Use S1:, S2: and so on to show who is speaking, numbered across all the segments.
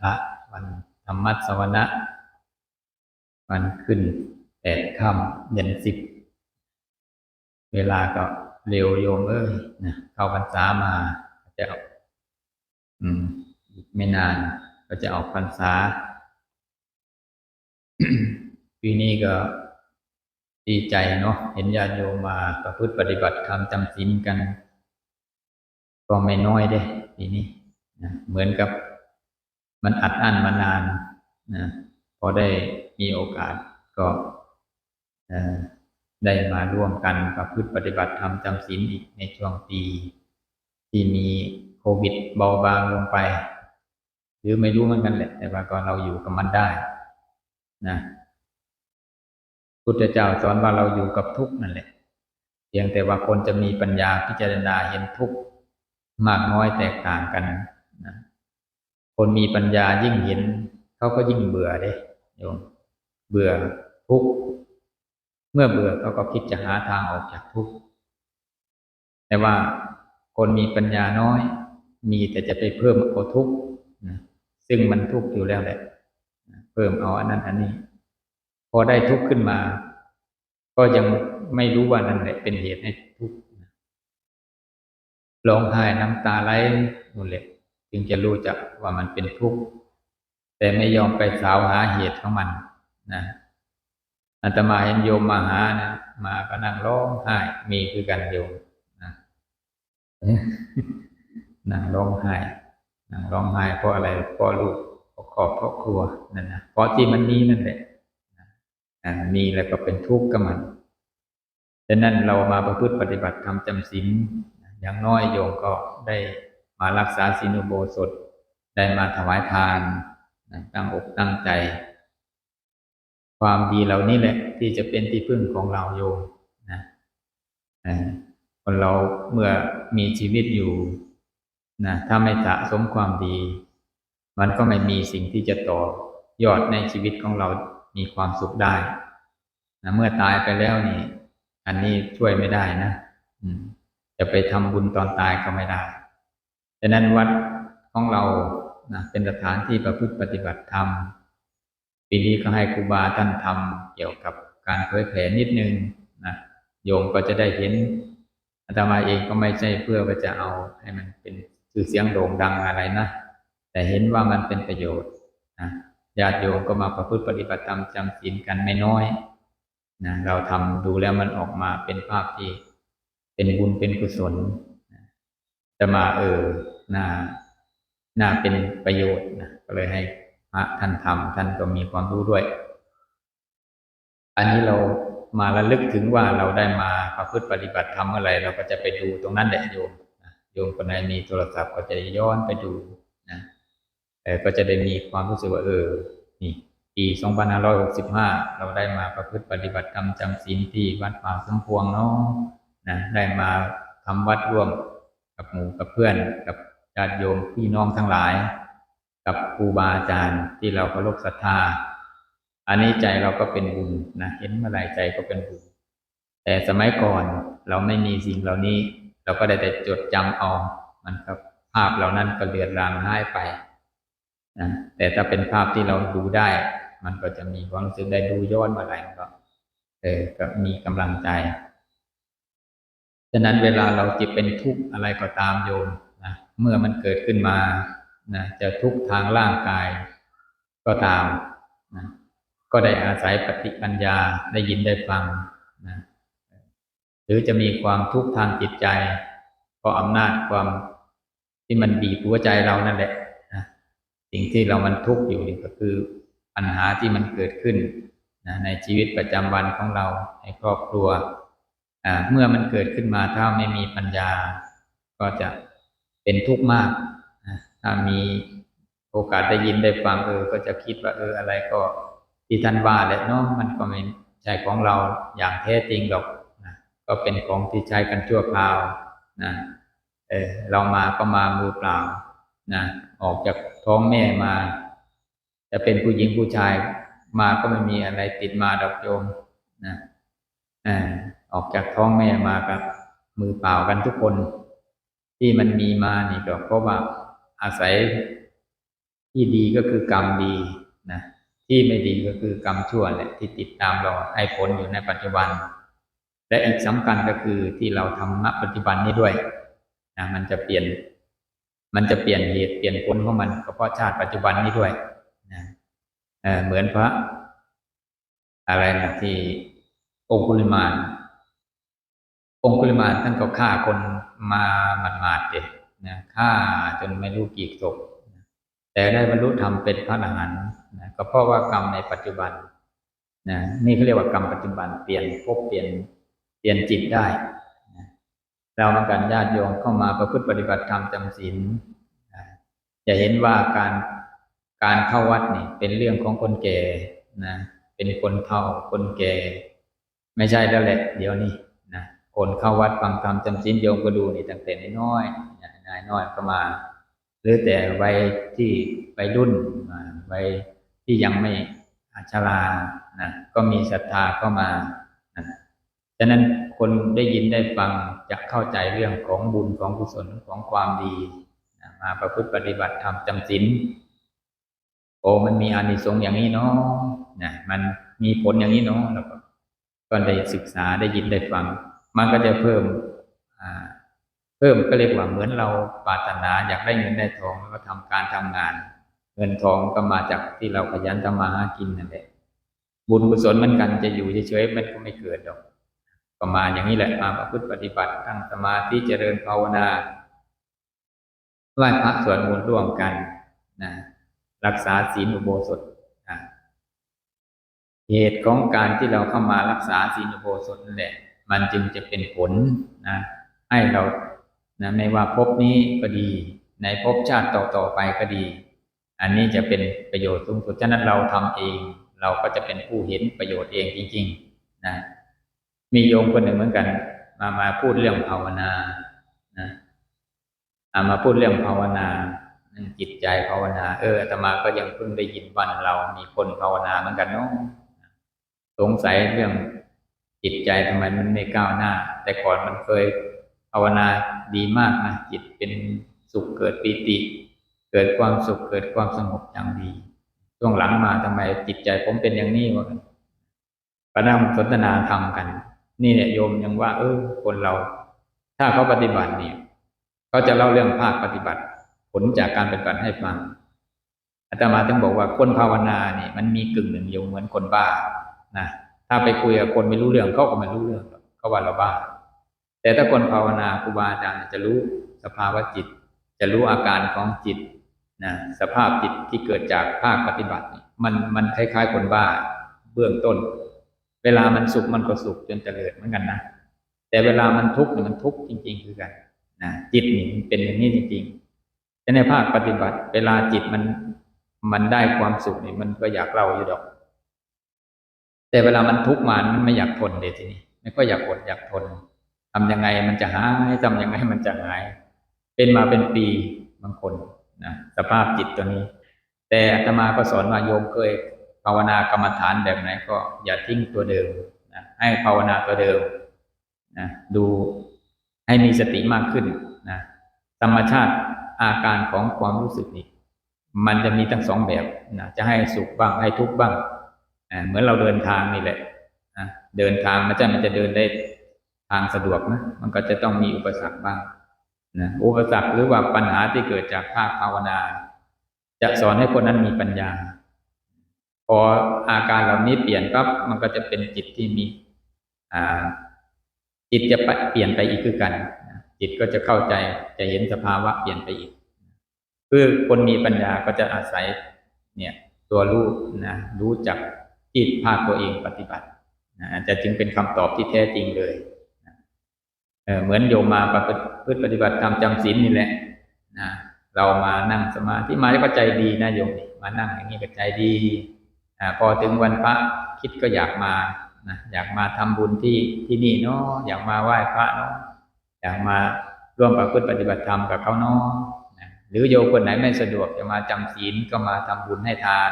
S1: พระวันธรรมสวนะวันขึ้นแปดค่ำเย็นสิบ เวลาก็เร็วโยมเอ้ยนะเข้าพรรษามาจะอ,อืมอีกไม่นานก็จะออกพรรษา ปีนี้ก็ดีใจเนาะเห็นญาติโยมมาประพฤติปฏิบัติธรรมจำศีลกัน ก็ไม่น้อยเด้ปีนี้นะเหมือนกับ มันอัดอั้นมานานนะพอได้มีโอกาสก็ได้มาร่วมกันประพฤติปฏิบัติธรรมจำศีลอีกในช่วงปี ที่มีโควิดเบาบางลงไป หรือไม่รู้เหมือนกันแหละ แต่ว่าก็เราอยู่กับมันได้นะพุทธเจ้าสอนว่าเราอยู่กับทุกข์นั่นแหละ เพียงแต่ว่าคนจะมีปัญญาพิจารณาเห็นทุกข์มากน้อยแตกต่างกันนะ คนมีปัญญายิ่งเห็นเขาก็ยิ่งเบื่อเด้โยมเบื่อทุกข์เมื่อเบื่อเขาก็คิดจะหาทางออกจากทุกข์แต่ว่าคนมีปัญญาน้อย มีแต่จะไปเพิ่มเอาทุกข์นะซึ่งมันทุกข์อยู่แล้วแหละเพิ่มเอาอันนั้นอันนี้ พอได้ทุกข์ขึ้นมา ก็ยังไม่รู้ว่านั่นแหละเป็นเหตุให้ทุกข์ร้องไห้น้ำตาไหลนู่นแหละ จึงจะรู้จักว่ามันเป็นทุกข์แต่ไม่ยอมไปสาวหาเหตุของมันนะอาตมาเห็นโยมมาหานะมาก็นั่งร้องไห้มีคือกันโยมนะนั่งร้องไห้นั่งร้องไห้เพราะอะไรเพราะลูกเพราะครอบเพราะครัวนั่นนะเพราะที่มันมีนั่นแหละอ่ามีแล้วก็เป็นทุกข์กับมันดังนั้นเรามาประพฤติปฏิบัติธรรมจำศีลอย่างน้อยโยมก็ได้ มารักษาศีลอุโบสถ ได้มาถวายทานนะตั้งอกตั้งใจ ความดีเหล่านี้แหละ ที่จะเป็นที่พึ่งของเราโยมนะคนเราเมื่อมีชีวิตอยู่นะถ้าไม่สะสมความดี มันก็ไม่มีสิ่งที่จะต่อยอดในชีวิตของเรามีความสุขได้นะเมื่อตายไปแล้วนี่ อันนี้ช่วยไม่ได้นะจะไปทำบุญตอนตายก็ไม่ได้ ดังนั้นวัดของเรานะเป็นสถานที่ประพฤติปฏิบัติธรรม ปีนี้ก็ให้ครูบาท่านทำเกี่ยวกับการเผยแผ่นิดนึงนะโยมก็จะได้เห็นอาตมาเองก็ไม่ใช่เพื่อว่าจะเอาให้มันเป็นชื่อเสียงโด่งดังอะไรนะ แต่เห็นว่ามันเป็นประโยชน์นะญาติโยมก็มาประพฤติปฏิบัติธรรมจำศีลกันไม่น้อยนะเราทำดูแล้วมันออกมาเป็นภาพที่เป็นบุญเป็นกุศล จะมาเออน่าน่าเป็นประโยชน์นะก็เลยให้พระท่านทำท่านก็มีความรู้ด้วย อันนี้เรามาระลึกถึงว่าเราได้มาประพฤติปฏิบัติธรรมเมื่อไร เราก็จะไปดูตรงนั้นแหละโยมนโยมคนไหนมีโทรศัพท์ก็จะย้อนไปดูนะแต่ก็จะได้มีความรู้สึกว่าเออ นี่ปี2565 เราได้มาประพฤติปฏิบัติธรรมจำศีลที่วัดป่าสมพวงเนาะนะได้มาทำวัดร่วม กับหมู่กับเพื่อน กับญาติโยมพี่น้องทั้งหลาย กับครูบาอาจารย์ที่เราเคารพศรัทธา อันนี้ใจเราก็เป็นบุญนะเห็นเมื่อไหร่ใจก็เป็นบุญ แต่สมัยก่อนเราไม่มีสิ่งเหล่านี้ เราก็ได้แต่จดจำเอามันครับภาพเหล่านั้นก็เลือนรางหายไปนะแต่ถ้าเป็นภาพที่เราดูได้ มันก็จะมีความรู้สึกได้ดูย้อนเมื่อไหร่ก็เออก็มีกำลังใจ ฉะนั้นเวลาเราจิตเป็นทุกข์อะไรก็ตามโยมนะเมื่อมันเกิดขึ้นมานะจะทุกข์ทางร่างกายก็ตามนะก็ได้อาศัยปฏิปัญญาได้ยินได้ฟังนะหรือจะมีความทุกข์ทางจิตใจเพราะอำนาจความที่มันบีบหัวใจเรานั่นแหละนะสิ่งที่เรามันทุกข์อยู่นี่ก็คือปัญหาที่มันเกิดขึ้นนะในชีวิตประจำวันของเราในครอบครัว เมื่อมันเกิดขึ้นมาถ้าไม่มีปัญญา ก็จะเป็นทุกข์มากถ้ามีโอกาสได้ยินได้ฟังเออ ก็จะคิดว่าเอออะไรก็ที่ท่านว่าแหละเนาะมันก็ไม่ใช่ของเราอย่างแท้จริงหรอกนะก็เป็นของที่ใช้กันชั่วคราวนะเออเรามาก็มามือเปล่านะออกจากท้องแม่มา จะเป็นผู้หญิงผู้ชายมาก็ไม่มีอะไรติดมาดอกโยมนะอ่า ออกจากท้องแม่มากับมือเปล่ากันทุกคน ที่มันมีมานี่ก็เพราะว่าอาศัยที่ดีก็คือกรรมดีนะที่ไม่ดีก็คือกรรมชั่วแหละที่ติดตามเราให้ผลอยู่ในปัจจุบัน และอีกสำคัญก็คือที่เราทำณปัจจุบันนี้ด้วยนะมันจะเปลี่ยน มันจะเปลี่ยนเหตุเปลี่ยนผลของมันก็เพราะชาติปัจจุบันนี้ด้วยนะเเหมือนพระ อะไรนะที่องคุลิมาน องคุลิมาท่านก็ฆ่าคนมาหมาดๆเด็นะฆ่าจนไม่รู้กี่ศพแต่ได้บรรลุธรรมเป็นพระอรหันต์นะก็เพราะว่ากรรมในปัจจุบันนะนี่เขาเรียกว่ากรรมปัจจุบันเปลี่ยนภพเปลี่ยนเปลี่ยนจิตได้นะเราเมือกันญาติโยมเข้ามาประพฤติปฏิบัติธรรมจำศีลนะจะเห็นว่าการการเข้าวัดนี่เป็นเรื่องของคนแก่นะเป็นคนเฒ่าคนแก่ ไม่ใช่แล้วแหละ เดี๋ยวนี้ คนเข้าวัดฟังธรรมจำศีลโยมก็ดูนี่ตั้งแต่น้อยๆนะนายน้อยก็มาหรือแต่วัยที่วัยรุ่นวัยที่ยังไม่อาชรานะก็มีศรัทธาเข้ามานะฉะนั้นคนได้ยินได้ฟังจะเข้าใจเรื่องของบุญของกุศลของความดีนะมาประพฤติปฏิบัติธรรมจำศีลโอ้มันมีอานิสงส์อย่างนี้เนาะนะมันมีผลอย่างนี้เนาะแล้วก็ก็ได้ศึกษาได้ยินได้ฟัง มันก็จะเพิ่มเพิ่มก็เรียกว่าเหมือนเราปรารถนาอยากได้เงินได้ทองแล้วก็ทำการทำงาน เงินทองก็มาจากที่เราขยันทำมาหากินนั่นแหละบุญกุศลมือนกันจะอยู่เฉยๆมันก็ไม่เกิดหรอกก็มาอย่างนี้แหละมาประพฤติปฏิบัติตั้งสมาธิเจริญภาวนาไหว้พระสวดมนต์ร่วมกันนะรักษาศีลอุโบสถนเหตุของการที่เราเข้ามารักษาศีลอุโบสถนั่นแหละ มันจึงจะเป็นผลนะให้เรานะไม่ว่าภพนี้ก็ดี ในภพชาติต่อๆไปก็ดี อันนี้จะเป็นประโยชน์สูงสุดฉะนั้นเราทำเอง เราก็จะเป็นผู้เห็นประโยชน์เองจริง ๆ นะ มีโยมคนหนึ่งเหมือนกัน มามาพูดเรื่องภาวนานะามาพูดเรื่องภาวนาจิตใจภาวนา เอออาตมาก็ยังเพิ่งได้ยินวันเรามีคนภาวนาเหมือนกันเนาะสงสัยเรื่อง จิตใจทำไมมันไม่ก้าวหน้า แต่ก่อนมันเคยภาวนาดีมากนะจิตเป็นสุขเกิดปีติ เกิดความสุขเกิดความสงบอย่างดีช่วงหลังมาทำไมจิตใจผมเป็นอย่างนี้วะก็นั่งสนทนาธรรมกัน นี่เนี่ยโยมยังว่า เออ คนเรา ถ้าเขาปฏิบัติเนี่ยเขาจะเล่าเรื่องภาคปฏิบัติ ผลจากการปฏิบัติให้ฟังอาตมาถึงบอกว่าคนภาวนาเนี่ยมันมีกึ่งหนึ่งโยมเหมือนคนบ้านะ ถ้าไปคุยกับคนไม่รู้เรื่องเขาก็ไม่รู้เรื่องกเขาว่าเราบ้า แต่ถ้าคนภาวนาครูบาอาจารย์จะรู้สภาวะจิต จะรู้อาการของจิตนะสภาพจิตที่เกิดจากภาคปฏิบัตินี่มันมันคล้ายๆคนบ้าเบื้องต้น เวลามันสุขมันก็สุขจนเจริญเหมือนกันนะแต่เวลามันทุกข์มันทุกข์จริง ๆ คือกันนะจิตนี่มันเป็นอย่างนี้จริงๆแต่ในภาคปฏิบัติ เวลาจิตมันมันได้ความสุขนี่มันก็อยากเล่าอยู่ดอก แต่เวลามันทุกข์มามันไม่อยากทนเลยทีนี้ไม่ก็อยากอดอยากทนทำยังไงมันจะหายทำยังไงมันจะหาย เป็นมาเป็นปีบางคนนะสภาพจิตตัวนี้ แต่อาตมาก็สอนว่าโยมเคยภาวนากรรมฐานแบบไหนก็อย่าทิ้งตัวเดิมนะให้ภาวนาตัวเดิมนะดูให้มีสติมากขึ้นนะธรรมชาติอาการของความรู้สึกนี้ มันจะมีทั้งสองแบบนะจะให้สุขบ้างให้ทุกข์บ้าง เหมือนเราเดินทางนี่แหละนะเดินทางมันจะมันจะเดินได้ทางสะดวกนะมันก็จะต้องมีอุปสรรคบ้างนะอุปสรรคหรือว่าปัญหาที่เกิดจากภาคภาวนา จะสอนให้คนนั้นมีปัญญา พออาการเหล่านี้เปลี่ยนปั๊บมันก็จะเป็นจิตที่มีอ่าจิตจะเปลี่ยนไปอีกคือกัน จิตก็จะเข้าใจจะเห็นสภาวะเปลี่ยนไปอีก คือคนมีปัญญาก็จะอาศัย เนี่ย ตัวรู้นะรู้จัก จิตภาคตัวเองปฏิบัตินะจะจึงเป็นคำตอบที่แท้จริงเลยนะเเหมือนโยมมาประพฤติปฏิบัติทำจำศีลนี่แหละนะเรามานั่งสมาธิมาแล้วก็ใจดีนะโยมมานั่งอย่างนี้ก็ใจดีอพอถึงวันพระคิดก็อยากมานะอยากมาทำบุญที่ที่นี่เนาะอยากมาไหว้พระเนาะอยากมาร่วมประพฤติปฏิบัติธรรมกับเขาเนาะหรือโยมคนไหนไม่สะดวกจะมาจำศีลก็มาทำบุญให้ทาน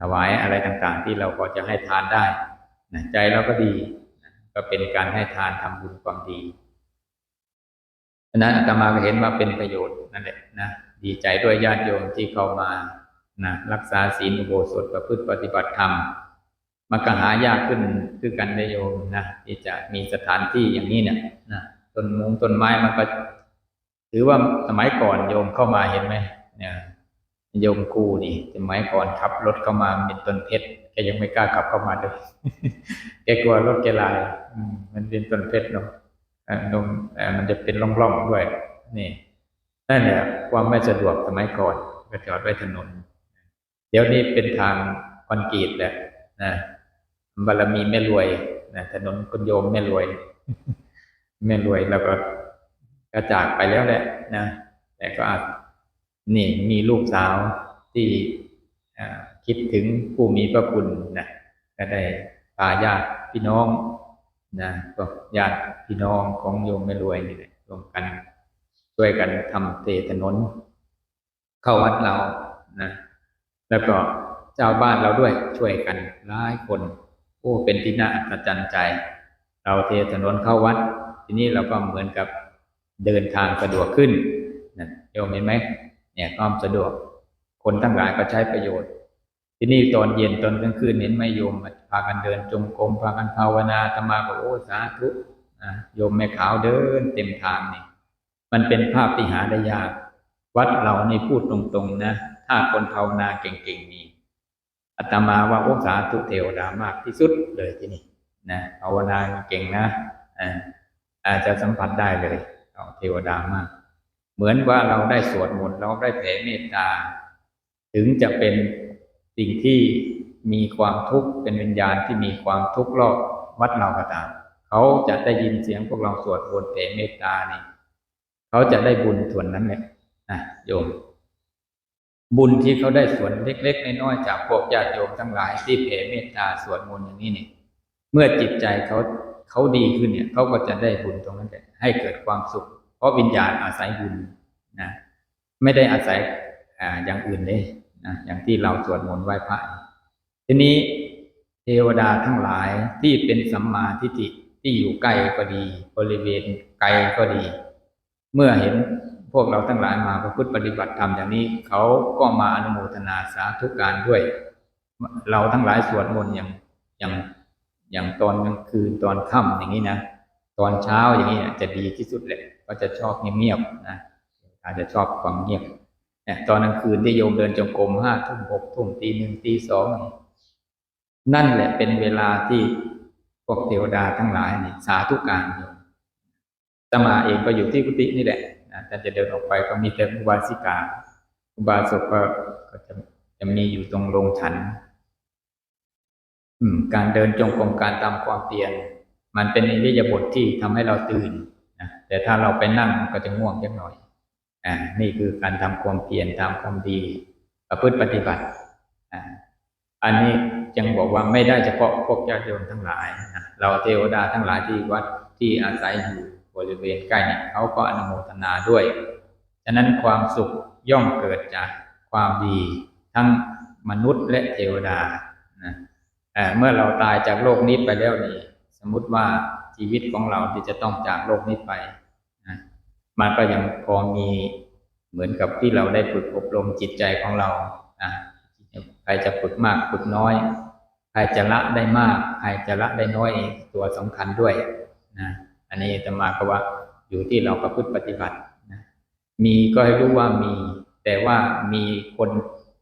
S1: ถวายอะไรต่างๆ ที่เราพอจะให้ทานได้นะใจเราก็ดีนะก็เป็นการให้ทานทำบุญความดีฉะนั้นอาตมาก็เห็นว่าเป็นประโยชน์นั่นแหละนะดีใจด้วยญาติโยมที่เข้ามานะรักษาศีลอุโบสถประพฤติปฏิบัติธรรมมันก็หายากขึ้นคือกันได้โยมนะที่จะมีสถานที่อย่างนี้เนี่ยนะต้นมงต้นไม้มันก็ถือว่าสมัยก่อนโยมเข้ามาเห็นไหมเนี่ย โยมกูนี่สมัยก่อนขับรถเข้ามาเป็นต้นเพชรแกยังไม่กล้าขับเข้ามาเลยแกกลัวรถแกลายมันเป็นต้นเพชรเนาะอ่อตรงเอ่อมันจะเป็นร่องๆด้วย นี่นั่นแหละความไม่สะดวกสมัยก่อนก็จอดไว้ถนน เดี๋ยวนี้เป็นทางคอนกรีตแหละนะบารมีแม่รวยนะถนนคุณโยมแม่รวยแม่รวยแล้วก็กระจากไปแล้วแหละนะแต่ก็อาจ นี่มีลูกสาวที่คิดถึงผู้มีพระคุณนะก็ได้พาญาติพี่น้องนะก็ญาติพี่น้องของโยมแม่รวยนี่แหละรวมกัน ช่วยกันทำเทถนน เข้าวัดเรานะแล้วก็เจ้าบ้านเราด้วยช่วยกันหลายคนโอ้เป็นที่น่าอัศจรรย์ใจ เราเทถนนเข้าวัด ทีนี้เราก็เหมือนกับเดินทางสะดวกขึ้นนะโยมเห็นไหม เนี่ยความสะดวก คนทั้งหลายก็ใช้ประโยชน์ ที่นี่ตอนเย็นตอนกลางคืนเห็นไหมโยมพากันเดินจงกรมพากันภาวนาธรรมาก็โอ้สาธุนะโยมแม่ขาวเดินเต็มทางนี่มันเป็นภาพที่หาได้ยาก วัดเรานี่พูดตรงๆนะ ถ้าคนภาวนาเก่งๆนี่อาตมาว่าโอ้สาธุเทวดามากที่สุดเลยที่นี่นะภาวนาเก่งนะอาจจะสัมผัสได้เลยเอาเทวดามาก เหมือนว่าเราได้สวดมนต์เราได้แผ่เมตตา ถึงจะเป็นสิ่งที่มีความทุกข์เป็นวิญญาณที่มีความทุกข์รอบวัดเราก็ตามเขาจะได้ยินเสียงพวกเราสวดมนต์แผ่เมตตานี่เขาจะได้บุญส่วนนั้นแหละนะโยม บุญที่เขาได้ส่วนเล็กๆน้อยๆจากพวกญาติโยมทั้งหลายที่แผ่เมตตาสวดมนต์อย่างนี้เนี่ยเมื่อจิตใจเขาเขาดีขึ้นเนี่ยเขาก็จะได้บุญตรงนั้นแหละให้เกิดความสุข เพราะวิญญาณอาศัยบุญนะไม่ได้อาศัยอ่าอย่างอื่นเลยนะอย่างที่เราสวดมนต์ไหว้พระทีนี้เทวดาทั้งหลายที่เป็นสัมมาทิฏฐิที่อยู่ใกล้ก็ดี บริเวณไกลก็ดี เมื่อเห็นพวกเราทั้งหลายมาประพฤติปฏิบัติธรรมอย่างนี้ เขาก็มาอนุโมทนาสาธุการด้วย เราทั้งหลายสวดมนต์อย่างอย่างอย่างตอนกลางคืนตอนค่ำอย่างนี้นะตอนเช้าอย่างนี้จะดีที่สุดเลย ก็จะชอบเงียบๆนะอาจจะชอบความเงียบเนี่ยตอนกลางคืนที่โยมเดินจงกรมห้าทุ่มหกทุ่มตีหนึ่งตีสองนั่นแหละเป็นเวลาที่พวกเทวดาทั้งหลายนี่สาธุการโยมตมาเองก็อยู่ที่กุฏินี่แหละนะแต่จะเดินออกไปก็มีแต่อุบาสิกา อุบาสกก็ก็จะจะมีอยู่ตรงโรงฉัน อืม การเดินจงกรมการตามความเพียรมันเป็นอิริยาบถที่ทำให้เราตื่น แต่ถ้าเราไปนั่งก็จะง่วงเล็กหน่อย อ่า นี่คือการทำความเพียรทำความดี ประพฤติปฏิบัติ อ่า อันนี้ยังบอกว่าไม่ได้เฉพาะพวกญาติโยมทั้งหลายนะเราเทวดาทั้งหลายที่วัดที่อาศัยอยู่บริเวณใกล้เนี่ยเขาก็อนุโมทนาด้วย ฉะนั้นความสุขย่อมเกิดจากความดี ทั้งมนุษย์และเทวดานะเอ่อเมื่อเราตายจากโลกนี้ไปแล้วนี่ สมมุติว่าชีวิตของเราที่จะต้องจากโลกนี้ไป มันก็ยังพอมีเหมือนกับที่เราได้ฝึกอบรมจิตใจของเรานะใครจะฝึกมากฝึกน้อย ใครจะละได้มาก ใครจะละได้น้อยตัวสำคัญด้วยนะอันนี้อาตมาก็ว่าอยู่ที่เราประพฤติปฏิบัตินะมีก็ให้รู้ว่ามี แต่ว่ามีคน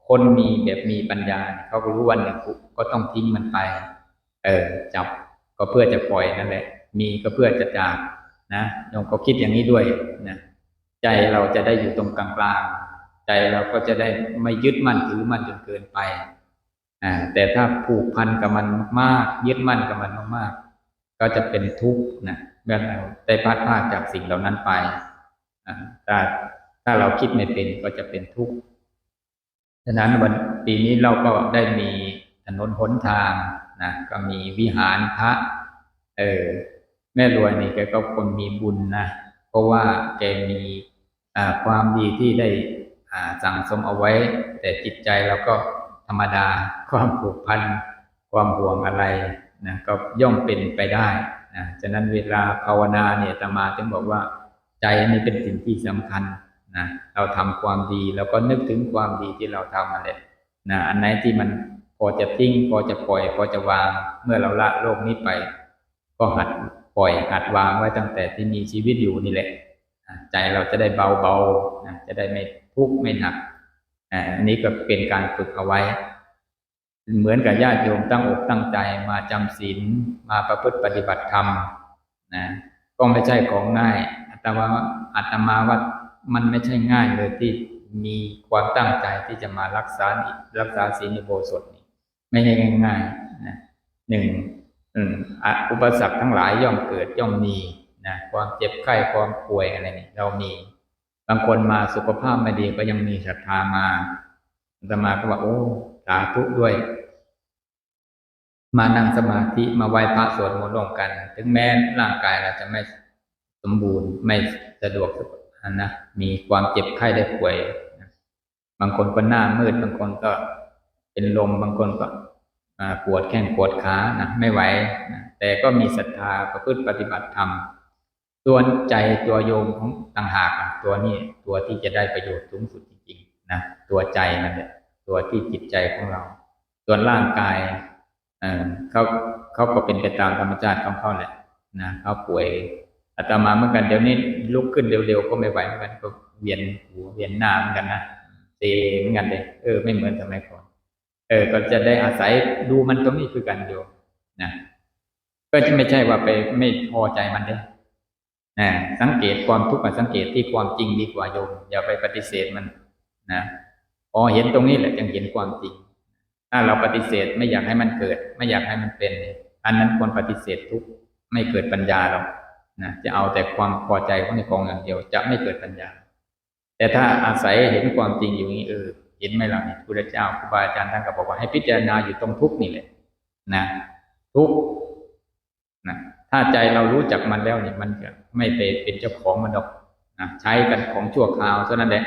S1: คนมีแบบมีปัญญาเขาก็รู้วันหนึ่งก็ต้องทิ้งมันไป เออจับก็เพื่อจะปล่อยนั่นแหละ มีก็เพื่อจะจาก นะโยมก็คิดอย่างนี้ด้วยนะใจเราจะได้อยู่ตรงกลางๆ ใจเราก็จะได้ไม่ยึดมั่นถือมั่นจนเกินไปอ่าแต่ถ้าผูกพันกับมันมากยึดมั่นกับมันมากๆ ก็จะเป็นทุกข์นะเมื่อเราได้พลาดพลาดจากสิ่งเหล่านั้นไปอ่าถ้าถ้าเราคิดไม่เป็นก็จะเป็นทุกข์ฉะนั้นวันปีนี้เราก็ได้มีถนนหนทางนะก็มีวิหารพระ เออ แม่รวยนี่แกก็คนมีบุญนะ เพราะว่าแกมีความดีที่ได้สั่งสมเอาไว้ แต่จิตใจเราก็ธรรมดาความผูกพัน ความห่วงอะไรนะก็ย่อมเป็นไปได้นะฉะนั้นเวลาภาวนาเนี่ยตมาจึงบอกว่าใจนี่เป็นสิ่งที่สำคัญนะเราทำความดีแล้วก็นึกถึงความดีที่เราทำมาเลยนะอันไหนที่มันพอจะทิ้งพอจะปล่อย พอจะวาง เมื่อเราละโลกนี้ไป ก็หัด ปล่อยหัดวางไว้ตั้งแต่ที่มีชีวิตอยู่นี่แหละ ใจเราจะได้เบาๆนะจะได้ไม่ทุกข์ไม่หนักอันนี้ก็เป็นการฝึกเอาไว้ เหมือนกับญาติโยมตั้งอกตั้งใจมาจำศีลมาประพฤติปฏิบัติธรรมนะก็ไม่ใช่ของง่ายอาตมาอาตมาว่ามันไม่ใช่ง่ายเลยที่มีความตั้งใจที่จะมารักษารักษาศีลในโบสถนี้ไม่ใช่ง่ายๆนะหนึ่ง อืมอุปสรรคทั้งหลายย่อมเกิดย่อมมีนะความเจ็บไข้ความป่วยอะไรนี่เรามี บางคนมาสุขภาพไม่ดีก็ยังมีศรัทธามาอาตมาก็ว่าโอ้สาธุด้วย มานั่งสมาธิมาไหว้พระสวดมนต์ร่วมกัน ถึงแม้ร่างกายเราจะไม่สมบูรณ์ไม่สะดวกนะมีความเจ็บไข้ได้ป่วยบางคนก็หน้ามืดบางคนก็เป็นลมบางคนก็ ปวดแข้งปวดขานะไม่ไหวนะแต่ก็มีศรัทธาประพฤติปฏิบัติธรรมตัวใจตัวโยมของต่างหากอะตัวนี้ตัวที่จะได้ประโยชน์สูงสุดจริงๆนะตัวใจนั่นแหละตัวที่จิตใจของเรา ส่วนร่างกายเออเขาเขาก็เป็นไปตามธรรมชาติของเขาแหละนะเขาป่วยอาตมาเหมือนกันเดี๋ยวนี้ลุกขึ้นเร็วๆก็ไม่ไหวเหมือนกันก็เวียนหัวเวียนหน้าเหมือนกันนะเซเหมือนกันเลยเออไม่เหมือนสมัยก่อน เออก็จะได้อาศัยดูมันตรงนี้คือกันโยมนะก็จะไม่ใช่ว่าไปไม่พอใจมันเด้นะสังเกตความทุกข์มาสังเกตที่ความจริงดีกว่าโยม อย่าไปปฏิเสธมันนะพอเห็นตรงนี้แหละจึงเห็นความจริง ถ้าเราปฏิเสธไม่อยากให้มันเกิด ไม่อยากให้มันเป็น อันนั้นควรปฏิเสธทุกไม่เกิดปัญญาหรอกนะจะเอาแต่ความพอใจของในกองอย่างเดียวจะไม่เกิดปัญญา แต่ถ้าอาศัยเห็นความจริงอยู่นี้เออ เห็นไหมล่ะนี่พระเจ้าครูบาอาจารย์ท่านก็บอกว่าให้พิจารณาอยู่ตรงทุกนี่แหละ นะทุกนะถ้าใจเรารู้จักมันแล้วเนี่ยมันจะไม่ไปเป็นเจ้าของมันหรอกนะใช้กันของชั่วคราวเท่านั้นแหละ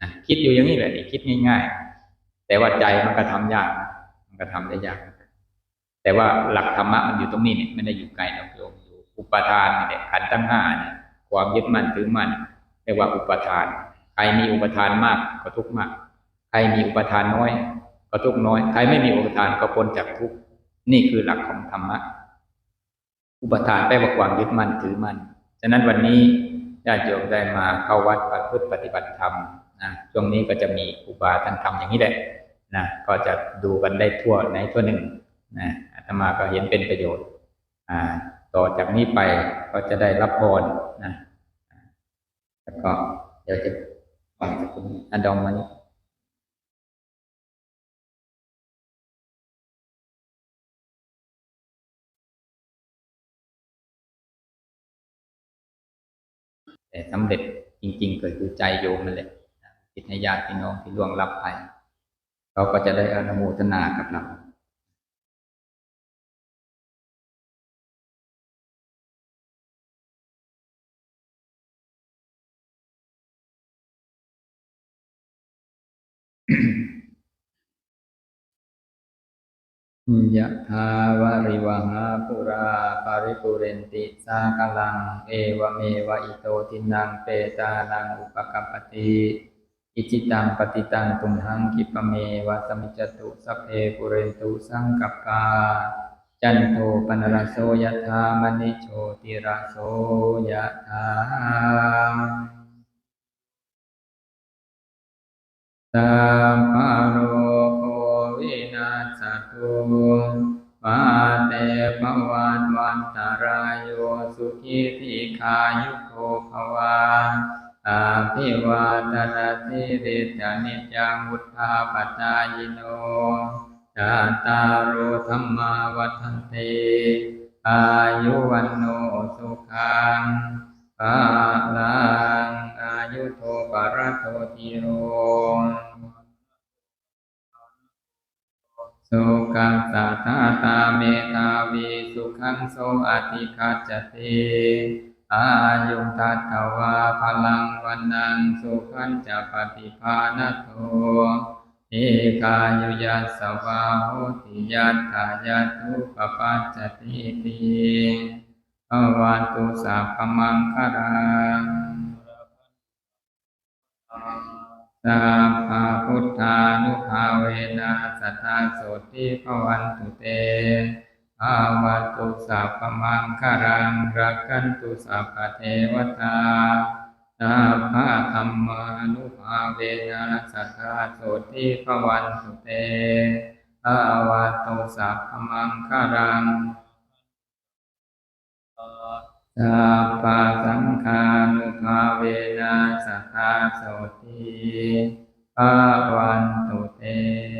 S1: นะคิดอยู่อย่างนี้แหละนี่คิดง่าย ๆ แต่ว่าใจมันก็ทำยาก มันก็ทำได้ยาก แต่ว่าหลักธรรมะมันอยู่ตรงนี้เนี่ยไม่ได้อยู่ไกลหรอกโยมอยู่อุปทานนี่แหละขันตั้งห้าเนี่ยความยึดมั่นถือมั่นเรียกว่าอุปทาน ใครมีอุปทานมากก็ทุกข์มาก ใครมีอุปทานน้อย ก็ทุกน้อย ใครไม่มีอุปทานก็พ้นจากทุกนี่คือหลักของธรรมะ อุปทานแปลว่าความยึดมั่นถือมั่น ฉะนั้นวันนี้ญาติโยมได้มาเข้าวัดประพฤติปฏิบัติธรรมนะช่วงนี้ก็จะมีครูบาท่านทำอย่างนี้แหละนะก็จะดูกันได้ทั่วในทั่วหนึ่งนะอาตมาก็เห็นเป็นประโยชน์อ่าต่อจากนี้ไปก็จะได้รับพรนะแล้วก็เดี๋ยวจะฟังจากคุณอดอมมานี้ แต่สำเร็จจริง ๆ เกิดคือใจโยมนั่นแหละจิตให้ญาติพี่น้องที่ล่วงลับไปเขาก็จะได้อนุโมทนากับเรา ยะถาวาริวหาปุราปาริปุเรนติสากลัง เอวเมวะอิโตทินังเปตานังอุปกัปปติอิจิตังปฏิตังตุมหังกิปเมวะสมิจตุสัพเพปุเรนตุสังกัปปาจันโทปนรโสยะถามณิโชติระโสยะถาสัพพะโรโควิน ตุมาเตภวันวันตารายโยสุขีติขายุโกภวาอาภิวาตนาสิริสานิจังวุธาปจายโนจาตารโอธรรมาวัฏันติอายุวันโนสุขังปาลังอายุโทปรโทติโร สุขังสัทธาตาเมตาวีสุขังโสอธิคัจจติอายุทัตถวาพลังวันนังสุขันจะปฏิภาณโทเอกายุยัสสวาโหติยัตถายาตุปปัจจติติภวันตุสัพพมังคารังสัพพะพุทธา นุภาเวนะสัทธาโสติภวันตุเตภาวะตุสัพพมังคารังรักขันตุสัพพเทวตาสัพพะธรรมานุภาเวนะสัทธาโสติภวันตุเตภาวะตุสัพพมังคารังสัพพะสังฆานุภาเวนะสัทธาโสติภวัน 诶、